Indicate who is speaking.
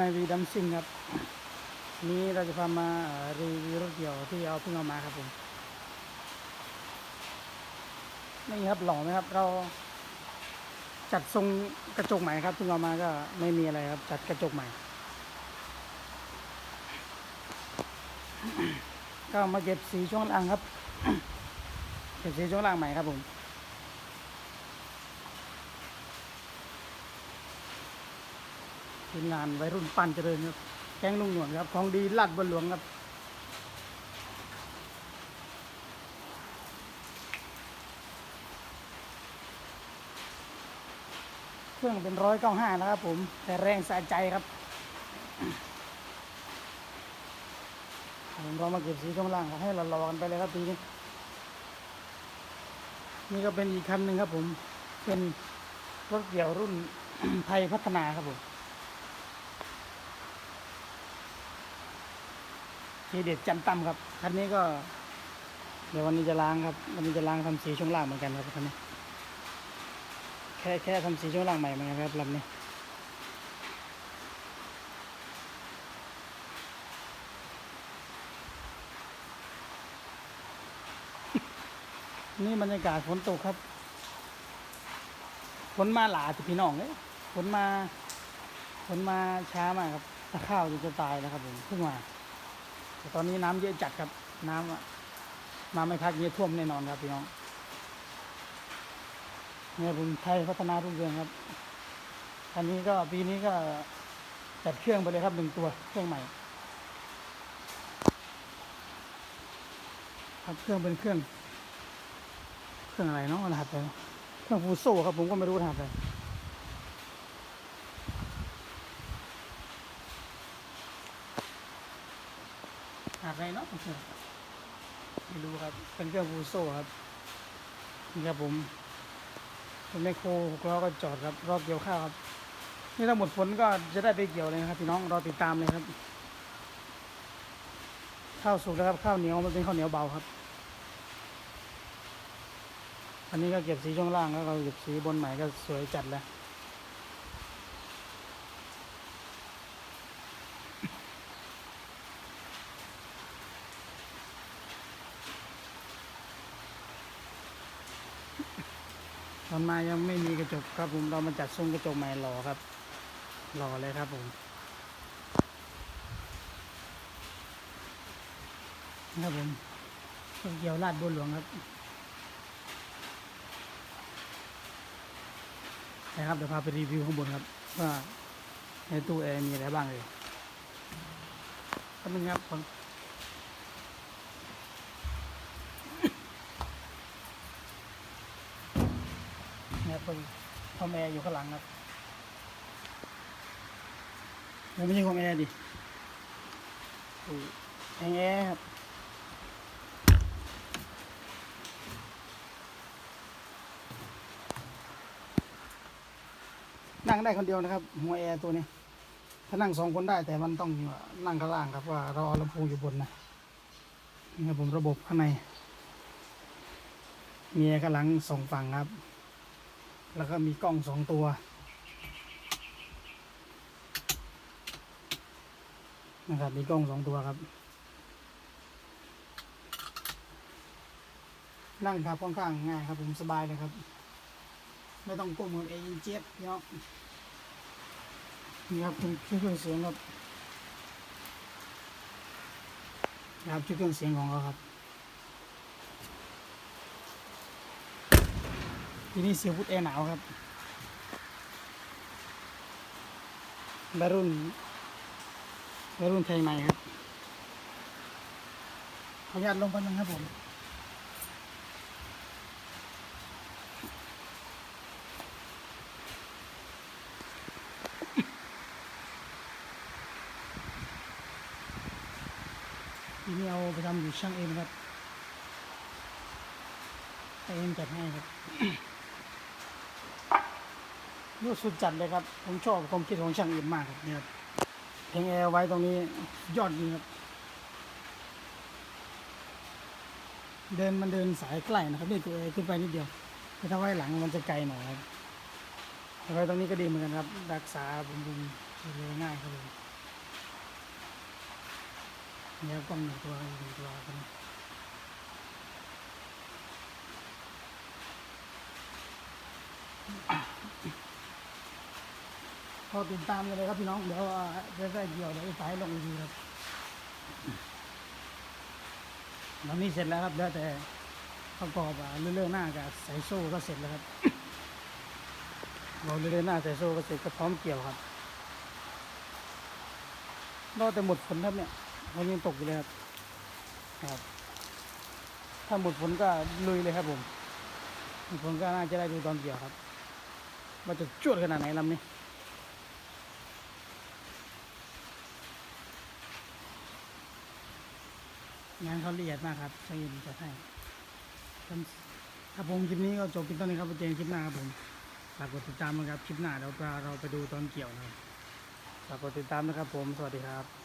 Speaker 1: นายวีดัมซิงครับนี้เราจะพามาเอ่อรีวิวรถเกี่ยวที่เอาเพิ่งเอามาครับผมนี่ครับหล่อไหมครับ เราจัดทรงกระจกใหม่ครับเพิ่งเอามาก็ไม่มีอะไรครับ จัดกระจกใหม่ ก็มาเก็บสีช่วงล่างครับเก็บสีช่วงล่างใหม่ครับผม ทีมงานวัยรุ่นปั่นเจริญครับแก๊งลุงหนวดครับ ของดีลาดบนหลวงครับเครื่องเป็นร้อยเก้าห้านะครับผม แต่แรงสะใจครับ ผมรอมาเก็บสีช่วงล่างครับให้เรารอกันไปเลยครับทีนี้ นี่ก็เป็นอีกคันหนึ่งครับผม เป็นรถเกี่ยวรุ่นไทยพัฒนาครับผม ทีเด็ดจันตั้มครับคันนี้ก็ เดี๋ยววันนี้จะล้างครับ วันนี้จะล้างทำสีช่วงล่างเหมือนกันครับคันนี้ แค่แค่ทำสีช่วงล่างใหม่เหมือนกันครับลำนี้นี่บรรยากาศฝนตกครับ ฝนมาหลาสิพี่น้องเลยฝนมา ฝนมาช้ามากครับถ้าข้าวจะตายแล้วครับผมเพิ่งมา แต่ตอนนี้น้ำเยอะจัดครับ น้ำอะมาไม่พักเยอะท่วมแน่นอนครับพี่น้องเนี่ยผมไทยพัฒนารุ่งเรืองครับ อันนี้ก็ปีนี้ก็จัดเครื่องไปเลยครับหนึ่งตัวเครื่องใหม่ครับเครื่องเป็นเครื่อง เครื่องอะไรเนาะรหัสอะไรเนาะเครื่องฟูโซ่ครับผมก็ไม่รู้รหัสอะไรรหัสอะ ไม่รู้ครับ เป็นเครื่องฟูโซ่ครับ นี่ครับผมเป็นแมคโครหกล้อก็จอดครับ รอบเกี่ยวข้าวครับ นี่ถ้าหมดฝนก็จะได้ไปเกี่ยวเลยนะครับ พี่น้อง รอติดตามเลยครับ ข้าวสุกแล้วครับ ข้าวเหนียวมันเป็นข้าวเหนียวเบาครับ อันนี้ก็เก็บสีช่วงล่างแล้วก็เก็บสีบนใหม่ก็สวยจัดแล้ว ตอนมายังไม่มีกระจกครับผมเรามาจัดทรงกระจกใหม่หล่อครับหล่อเลยครับผมนะครับผมเกี่ยวลาดบัวหลวงครับนะครับเดี๋ยวพาไปรีวิวข้างบนครับว่าในตู้แอร์มีอะไรบ้างเลยก็นึงครับ ผมเนี่ยเป็นคอมแอร์อยู่ข้างหลังครับมันไม่ใช่คอมแอร์ดิอุ้ยแอร์แอร์ครับนั่งได้คนเดียวนะครับ หัวแอร์ตัวนี้ ถ้านั่งสองคนได้แต่มันต้องนั่งข้างล่างครับว่าเราเอาลำโพงอยู่บนนะนี่ครับผมระบบข้างใน มีแอร์ข้างหลังสองฝั่งครับ แล้วก็มีกล้องสองตัว นะครับ มีกล้องสองตัวครับ นั่งครับค่อนข้างง่ายครับผมสบายเลยครับ ไม่ต้องก้มเองเจี๊ยบเนาะนี่ครับเป็นชุดเครื่องเสียงครับนะครับชุดเครื่องเสียงของเขาครับ ที่นี้เสียงพุทธแอร์หนาวครับบรุ่นบรุ่นแทงในครับขออนุญาตลงไปนึงครับผมทีนี้เอาไปทำอยู่ช่างเอ็มครับเอ็มจัดให้ครับ รู้สุดจัดเลยครับ ผมชอบความคิดของช่างเอ็มมากครับเนี่ยเพลงแอร์ไว้ตรงนี้ยอดดีครับ เดินมันเดินสายใกล้นะครับนี่ตัวเอขึ้นไปนิดเดียวแต่ถ้าไว้หลังมันจะไกลหน่อยครับไว้ตรงนี้ก็ดีเหมือนกันครับ รักษาบำรุงเร็วง่ายครับเลยเนี่ยกล้องหนึ่งตัวหนึ่งตัวครับ พอติดตามกันเลยครับพี่น้องเดี๋ยวอ่าเดี๋ยวได้เกี่ยวเดี๋ยวไปลงอีกทีครับตอนนี้เสร็จแล้วครับเหลือแต่ประกอบอะเรื่องหน้ากับใส่โซ่ก็เสร็จแล้วครับเราเรื่องหน้าใส่โซ่ก็เสร็จก็พร้อมเกี่ยวครับรอแต่หมดฝนครับเนี่ยมันยังตกอยู่เลยครับครับ ถ้าหมดฝนก็ลุยเลยครับผมหมดฝนก็น่าจะได้ดูตอนเกี่ยวครับว่าจะจวดขนาดไหนลำนี้ งานเขาละเอียดมากครับช่างยินจะให้ครับผมคลิปนี้ก็จบเพียงเท่านี้ครับไปเจอกันคลิปหน้าครับผมฝากกดติดตามนะครับคลิปหน้าเราเราไปดูตอนเกี่ยวนะครับฝากกดติดตามนะครับผมสวัสดีครับ